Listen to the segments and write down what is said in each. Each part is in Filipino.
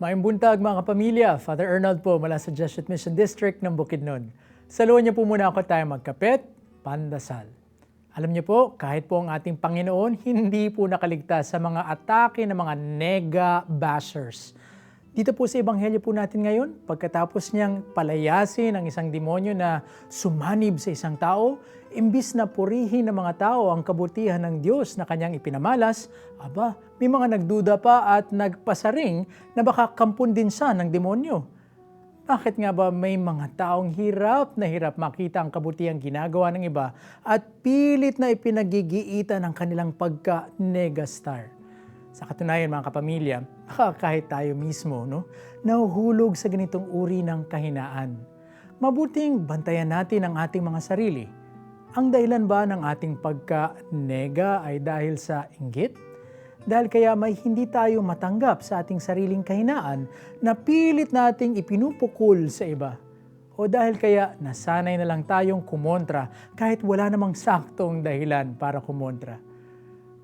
Maayong buntag mga kapamilya, Father Arnold po mula sa Jesuit Mission District ng Bukidnon. Saluhan niyo po muna ako tayo magkapit, pandasal. Alam niyo po, kahit po ang ating Panginoon, hindi po nakaligtas sa mga atake ng mga nega bashers. Dito po sa Ebanghelyo po natin ngayon, pagkatapos niyang palayasin ang isang demonyo na sumanib sa isang tao, imbis na purihin ng mga tao ang kabutihan ng Diyos na kanyang ipinamalas, aba, may mga nagduda pa at nagpasaring na baka kampun din siya ng demonyo. Bakit nga ba may mga taong hirap na hirap makita ang kabutihang ginagawa ng iba at pilit na ipinagigiitan ang kanilang pagka-negastar? Sa katunayan mga kapamilya, baka kahit tayo mismo, no, nahuhulog sa ganitong uri ng kahinaan. Mabuting bantayan natin ang ating mga sarili. Ang dahilan ba ng ating pagka-nega ay dahil sa inggit? Dahil kaya may hindi tayo matanggap sa ating sariling kahinaan na pilit nating ipinupukul sa iba? O dahil kaya nasanay na lang tayong kumontra kahit wala namang saktong dahilan para kumontra?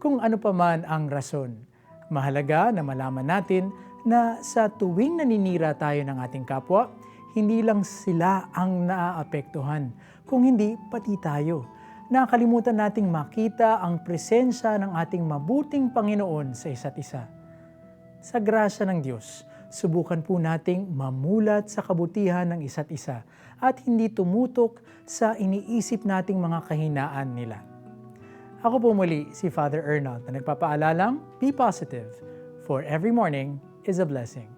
Kung ano pa man ang rason, mahalaga na malaman natin na sa tuwing naninira tayo ng ating kapwa, hindi lang sila ang naaapektuhan, kung hindi pati tayo. Nakalimutan nating makita ang presensya ng ating mabuting Panginoon sa isa't isa. Sa grasya ng Diyos, subukan po nating mamulat sa kabutihan ng isa't isa at hindi tumutok sa iniisip nating mga kahinaan nila. Ako po muli si Father Ernold na nagpapaalalang, be positive, for every morning is a blessing.